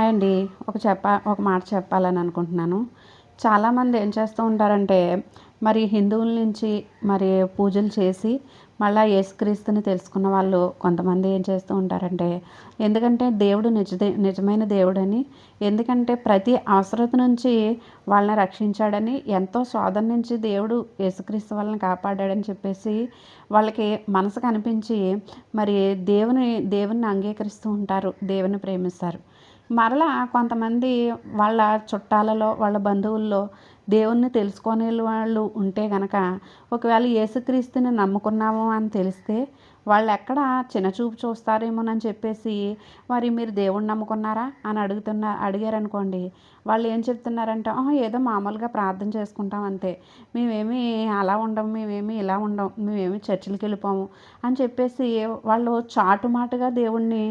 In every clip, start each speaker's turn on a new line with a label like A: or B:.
A: అండి. ఒక చెప్ప ఒక మాట చెప్పాలని అనుకుంటున్నాను. చాలామంది ఏం చేస్తూ ఉంటారంటే మరి హిందువుల నుంచి మరి పూజలు చేసి మళ్ళీ యేసుక్రీస్తుని తెలుసుకున్న వాళ్ళు కొంతమంది ఏం చేస్తూ ఉంటారంటే ఎందుకంటే దేవుడు నిజ నిజమైన దేవుడని ఎందుకంటే ప్రతి అవసరత నుంచి వాళ్ళని రక్షించాడని ఎంతో శోధన నుంచి దేవుడు యేసుక్రీస్తు వాళ్ళని కాపాడాడని చెప్పేసి వాళ్ళకి మనసు కనిపించి మరి దేవుని దేవుని అంగీకరిస్తూ ఉంటారు దేవుని ప్రేమిస్తారు. మరలా కొంతమంది వాళ్ళ చుట్టాలలో వాళ్ళ బంధువుల్లో దేవుణ్ణి తెలుసుకునే వాళ్ళు ఉంటే గనక ఒకవేళ యేసుక్రీస్తుని నమ్ముకున్నాము అని తెలిస్తే వాళ్ళు ఎక్కడ చిన్నచూపు చూస్తారేమోనని చెప్పేసి మరి మీరు దేవుణ్ణి నమ్ముకున్నారా? అని అడుగుతున్న అడిగారనుకోండి. వాళ్ళు ఏం చెప్తున్నారంటే ఏదో మామూలుగా ప్రార్థన చేసుకుంటాం అంతే. మేమేమి అలా ఉండం మేమేమి ఇలా ఉండం మేమేమి చర్చిలకి వెళ్ళిపోము అని చెప్పేసి వాళ్ళు చాటుమాటుగా దేవుణ్ణి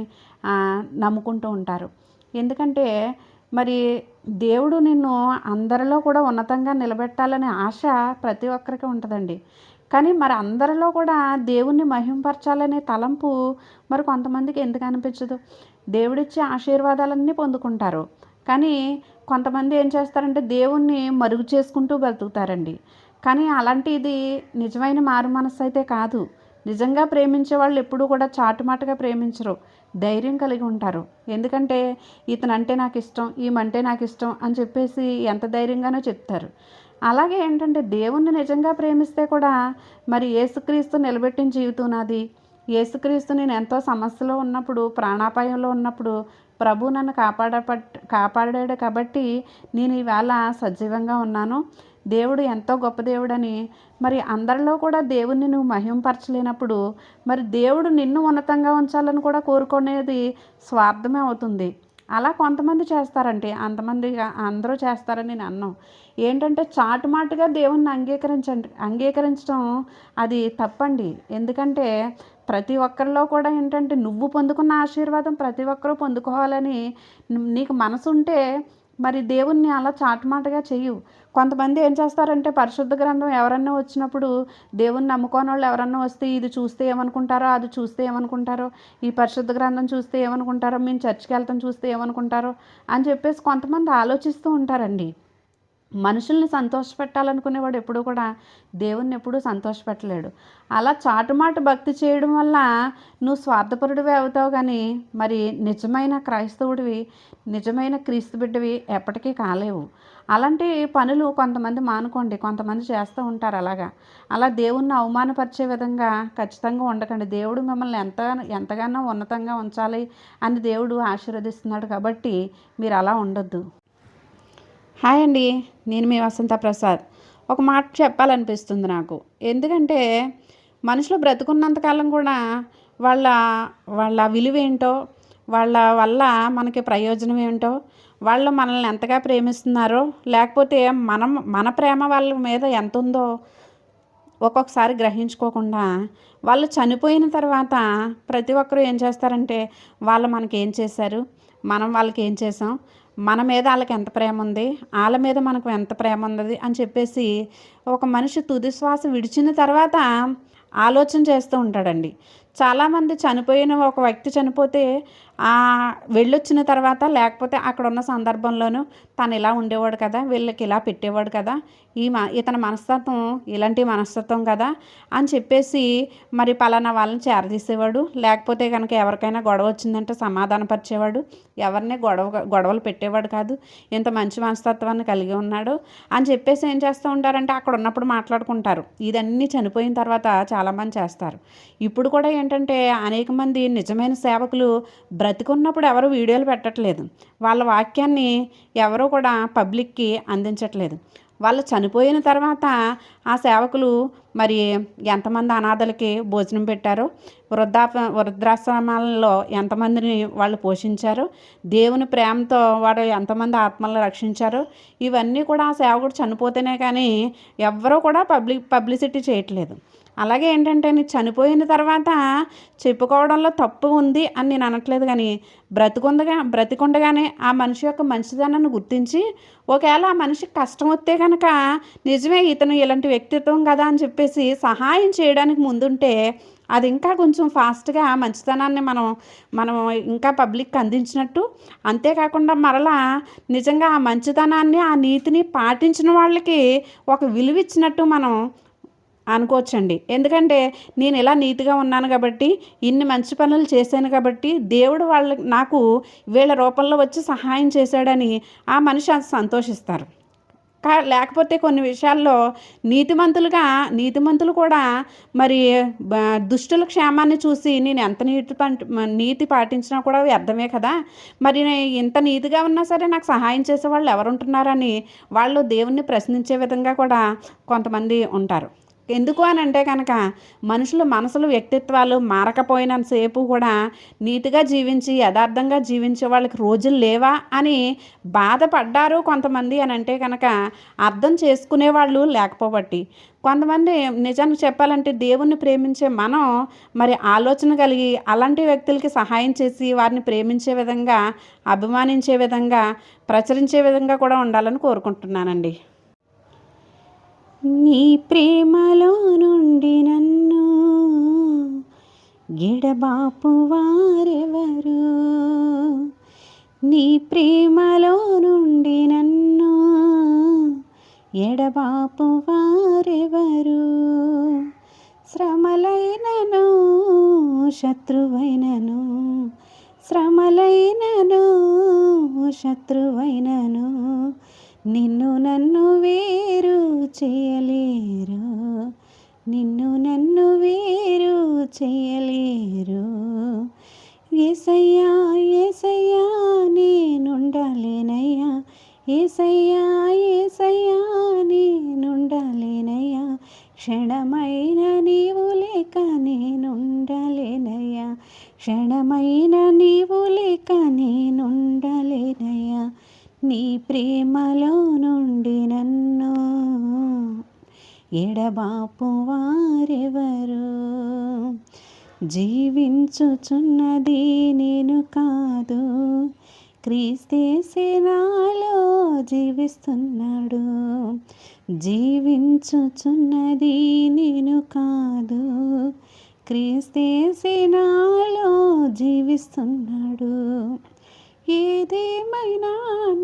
A: నమ్ముకుంటూ ఉంటారు. ఎందుకంటే మరి దేవుడు నిన్ను అందరిలో కూడా ఉన్నతంగా నిలబెట్టాలనే ఆశ ప్రతి ఒక్కరికి ఉంటుందండి. కానీ మరి అందరిలో కూడా దేవుణ్ణి మహింపరచాలనే తలంపు మరి కొంతమందికి ఎందుకు అనిపించదు? దేవుడిచ్చే ఆశీర్వాదాలన్నీ పొందుకుంటారు. కానీ కొంతమంది ఏం చేస్తారంటే దేవుణ్ణి మరుగు చేసుకుంటూ బ్రతుకుతారండి కానీ అలాంటిది నిజమైన మారు మనస్సు అయితే కాదు. నిజంగా ప్రేమించే వాళ్ళు ఎప్పుడూ కూడా చాటుమాటుగా ప్రేమించరు. ధైర్యం కలిగి ఉంటారు. ఎందుకంటే ఇతను అంటే నాకు ఇష్టం ఈమంటే నాకు ఇష్టం అని చెప్పేసి ఎంత ధైర్యంగానో చెప్తారు. అలాగే ఏంటంటే దేవుణ్ణి నిజంగా ప్రేమిస్తే కూడా మరి ఏసుక్రీస్తు నిలబెట్టిన జీవితం నాది. ఏసుక్రీస్తు నేను ఎంతో సమస్యలో ఉన్నప్పుడు ప్రాణాపాయంలో ఉన్నప్పుడు ప్రభు నన్ను కాపాడ కాపాడాడు కాబట్టి నేను ఈవేళ సజీవంగా ఉన్నాను. దేవుడు ఎంతో గొప్ప దేవుడని మరి అందరిలో కూడా దేవుణ్ణి నువ్వు మహింపరచలేనప్పుడు మరి దేవుడు నిన్ను ఉన్నతంగా ఉంచాలని కూడా కోరుకునేది స్వార్థమే అవుతుంది. అలా కొంతమంది చేస్తారంటే అంతమంది అందరూ చేస్తారని నేను అన్నాం. ఏంటంటే చాటుమాటుగా దేవుణ్ణి అంగీకరించండి అంగీకరించడం అది తప్పండి. ఎందుకంటే ప్రతి ఒక్కరిలో కూడా ఏంటంటే నువ్వు పొందుకున్న ఆశీర్వాదం ప్రతి ఒక్కరూ పొందుకోవాలని నీకు మనసు ఉంటే మరి దేవుణ్ణి అలా చాటుమాటగా చెయ్యు కొంతమంది ఏం చేస్తారంటే పరిశుద్ధ గ్రంథం ఎవరన్నా వచ్చినప్పుడు దేవుణ్ణి నమ్ముకోని వాళ్ళు ఎవరన్నా వస్తే ఇది చూస్తే ఏమనుకుంటారో అది చూస్తే ఏమనుకుంటారో ఈ పరిశుద్ధ గ్రంథం చూస్తే ఏమనుకుంటారో మేము చర్చికి వెళ్తాం చూస్తే ఏమనుకుంటారో అని చెప్పేసి కొంతమంది ఆలోచిస్తూ ఉంటారండి. మనుషుల్ని సంతోషపెట్టాలనుకునేవాడు ఎప్పుడూ కూడా దేవుణ్ణి ఎప్పుడూ సంతోషపెట్టలేడు. అలా చాటుమాటు భక్తి చేయడం వల్ల నువ్వు స్వార్థపరుడివి అవుతావు కానీ మరి నిజమైన క్రైస్తవుడివి నిజమైన క్రీస్తు బిడ్డవి ఎప్పటికీ కాలేవు. అలాంటి పనులు కొంతమంది మానుకోండి కొంతమంది చేస్తూ ఉంటారు అలాగా. అలా దేవుణ్ణి అవమానపరిచే విధంగా ఖచ్చితంగా ఉండకండి. దేవుడు మిమ్మల్ని ఎంత ఎంతగానో ఉన్నతంగా ఉంచాలి అని దేవుడు ఆశీర్వదిస్తున్నాడు కాబట్టి మీరు అలా ఉండొద్దు. హాయ్ అండి నేను మీ వసంత ప్రసాద్. ఒక మాట చెప్పాలనిపిస్తుంది నాకు. ఎందుకంటే మనుషులు బ్రతుకున్నంతకాలం కూడా వాళ్ళ వాళ్ళ విలువ ఏంటో వాళ్ళ వల్ల మనకి ప్రయోజనం ఏంటో వాళ్ళు మనల్ని ఎంతగా ప్రేమిస్తున్నారో లేకపోతే మనం మన ప్రేమ వాళ్ళ మీద ఎంత ఉందో ఒక్కొక్కసారి గ్రహించుకోకుండా వాళ్ళు చనిపోయిన తర్వాత ప్రతి ఒక్కరూ ఏం చేస్తారంటే వాళ్ళు మనకి ఏం చేశారు మనం వాళ్ళకి ఏం చేసాం మన మీద వాళ్ళకి ఎంత ప్రేమ ఉంది వాళ్ళ మీద మనకు ఎంత ప్రేమ ఉంది అని చెప్పేసి ఒక మనిషి తుది శ్వాస విడిచిన తర్వాత ఆలోచన చేస్తూ ఉంటాడండి. చాలామంది చనిపోయిన ఒక వ్యక్తి చనిపోతే వెళ్ళొచ్చిన తర్వాత లేకపోతే అక్కడ ఉన్న సందర్భంలోనూ తను ఇలా ఉండేవాడు కదా వీళ్ళకి ఇలా పెట్టేవాడు కదా ఈ మ ఇతని మనస్తత్వం ఇలాంటి మనస్తత్వం కదా అని చెప్పేసి మరి పలానా వాళ్ళని చేరదీసేవాడు. లేకపోతే కనుక ఎవరికైనా గొడవ వచ్చిందంటే సమాధానపరిచేవాడు. ఎవరిని గొడవ గొడవలు పెట్టేవాడు కాదు. ఇంత మంచి మనస్తత్వాన్ని కలిగి ఉన్నాడు అని చెప్పేసి ఏం చేస్తూ ఉంటారంటే అక్కడ ఉన్నప్పుడు మాట్లాడుకుంటారు. ఇదన్నీ చనిపోయిన తర్వాత చాలామంది చేస్తారు. ఇప్పుడు కూడా ఏంటంటే అనేక మంది నిజమైన సేవకులు బ్రతికున్నప్పుడు ఎవరు వీడియోలు పెట్టట్లేదు. వాళ్ళ వాక్యాన్ని ఎవరూ కూడా పబ్లిక్కి అందించట్లేదు. వాళ్ళు చనిపోయిన తర్వాత ఆ సేవకులు మరి ఎంతమంది అనాథలకి భోజనం పెట్టారు? వృద్ధాప వృద్ధాశ్రమాలలో ఎంతమందిని వాళ్ళు పోషించారు? దేవుని ప్రేమతో వాడు ఎంతమంది ఆత్మలను రక్షించారు? ఇవన్నీ కూడా ఆ సేవకుడు చనిపోతేనే కానీ ఎవ్వరూ కూడా పబ్లిక్ పబ్లిసిటీ చేయట్లేదు. అలాగే ఏంటంటే నేను చనిపోయిన తర్వాత చెప్పుకోవడంలో తప్పు ఉంది అని నేను అనట్లేదు కానీ బ్రతికుండగా బ్రతికుండగానే ఆ మనిషి యొక్క మంచిదనాన్ని గుర్తించి ఒకవేళ ఆ మనిషికి కష్టం వస్తే కనుక నిజమే ఇతను ఇలాంటి వ్యక్తిత్వం కదా అని చెప్పి చెప్పేసి సహాయం చేయడానికి ముందుంటే అది ఇంకా కొంచెం ఫాస్ట్గా మంచితనాన్ని మనం మనం ఇంకా పబ్లిక్కి అందించినట్టు. అంతేకాకుండా మరలా నిజంగా ఆ మంచితనాన్ని ఆ నీతిని పాటించిన వాళ్ళకి ఒక విలువ ఇచ్చినట్టు మనం అనుకోవచ్చండి. ఎందుకంటే నేను ఇలా నీతిగా ఉన్నాను కాబట్టి ఇన్ని మంచి పనులు చేశాను కాబట్టి దేవుడు వాళ్ళకి నాకు వీళ్ళ రూపంలో వచ్చి సహాయం చేశాడని ఆ మనిషి సంతోషిస్తారు. లేకపోతే కొన్ని విషయాల్లో నీతిమంతులుగా నీతిమంతులు కూడా మరి దుష్టుల క్షేమాన్ని చూసి నేను ఎంత నీతి నీతి పాటించినా కూడా వ్యర్థమే కదా? మరి ఇంత నీతిగా ఉన్నా సరే నాకు సహాయం చేసే వాళ్ళు ఎవరుంటున్నారని వాళ్ళు దేవుణ్ణి ప్రశ్నించే విధంగా కూడా కొంతమంది ఉంటారు. ఎందుకు అని అంటే కనుక మనుషులు మనసులు వ్యక్తిత్వాలు మారకపోయినంతసేపు కూడా నీతిగా జీవించి యథార్థంగా జీవించే వాళ్ళకి రోజులు లేవా అని బాధపడ్డారు కొంతమంది అని అంటే కనుక అర్థం చేసుకునే వాళ్ళు లేకపోబట్టి. కొంతమంది నిజాన్ని చెప్పాలంటే దేవుణ్ణి ప్రేమించే మనం మరి ఆలోచన కలిగి అలాంటి వ్యక్తులకి సహాయం చేసి వారిని ప్రేమించే విధంగా అభిమానించే విధంగా ప్రచురించే విధంగా కూడా ఉండాలని కోరుకుంటున్నానండి. నీ ప్రేమలో నుండి నన్ను గిడబాపు వారెవరు? నీ ప్రేమలో నుండి నన్ను ఎడబాపు వారెవరు? శ్రమలైనను శత్రువైనను శ్రమలైనను శత్రువైనను నిన్ను నన్ను వేరు చేయలేరు. నిన్ను నన్ను వేరు చేయలేరు. ఏసయ్యా ఏసయ్యా నేనుండాలేనయ్యా. ఏసయ్యా ఏసయ్యా నేనుండాలేనయ్యా. క్షణమైన నీవు లేక నేనుండలేనయ్యా. క్షణమైన నీవు లేక నేనుండలేనయ్యా. నీ ప్రేమలో నుండి నన్ను ఎడబాపు వారెవరు జీవించుచున్నది నేను కాదు. క్రీస్తేసే నాలో జీవిస్తున్నాడు. జీవించుచున్నది నేను కాదు. క్రీస్తేసే నాలో జీవిస్తున్నాడు. ఏదేమైనా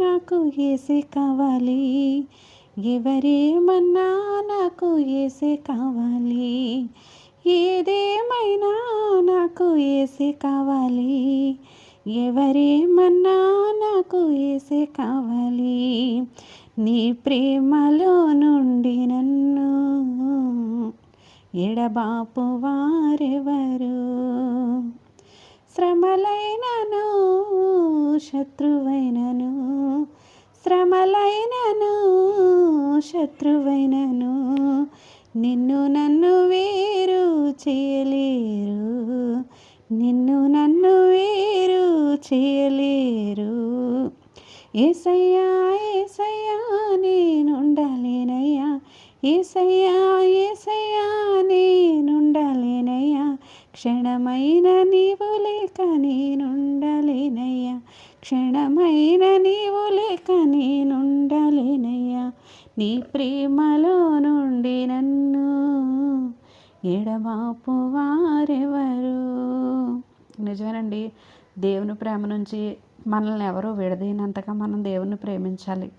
A: నాకు ఏసే కావాలి? ఎవరేమన్నా నాకు ఏసే కావాలి? ఏదేమైనా నాకు ఏసే కావాలి? ఎవరేమన్నా నాకు ఏసే కావాలి? నీ ప్రేమలో నుండి నన్ను ఎడబాపు వారెవరు? శ్రమలైనను శత్రువైనను శ్రమలైనను శత్రువైనను నిన్ను నన్ను వేరు చేయలేరు. నిన్ను నన్ను వేరు చేయలేరు. ఏసయ్యా ఏసయ్యా నేనుండలేనయ్యా. ఏసయ్యా ఏసయ్యా నేనుండలేనయ్యా. క్షణమైన నీవు లేక నేనుండలేనయ్యా. క్షణమైన నీవు లేక నేనుండలేనయ్యా. నీ ప్రేమలో నుండి నన్ను ఎడబాపు వారెవరు? నిజమేనండి దేవుని ప్రేమ నుంచి మనల్ని ఎవరూ విడదీనంతగా మనం దేవుని ప్రేమించాలి.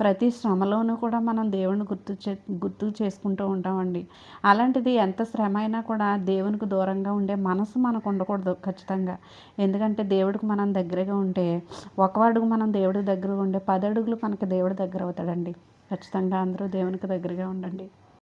A: ప్రతి శ్రమలోనూ కూడా మనం దేవుని గుర్తు చే గుర్తు చేసుకుంటూ ఉంటామండి. అలాంటిది ఎంత శ్రమ అయినా కూడా దేవునికి దూరంగా ఉండే మనసు మనకు ఉండకూడదు ఖచ్చితంగా. ఎందుకంటే దేవుడికి మనం దగ్గరగా ఉంటే ఒక అడుగు మనం దేవుడి దగ్గర ఉండే పది అడుగులు మనకి దేవుడి దగ్గర అవుతాడండి. ఖచ్చితంగా అందరూ దేవునికి దగ్గరగా ఉండండి.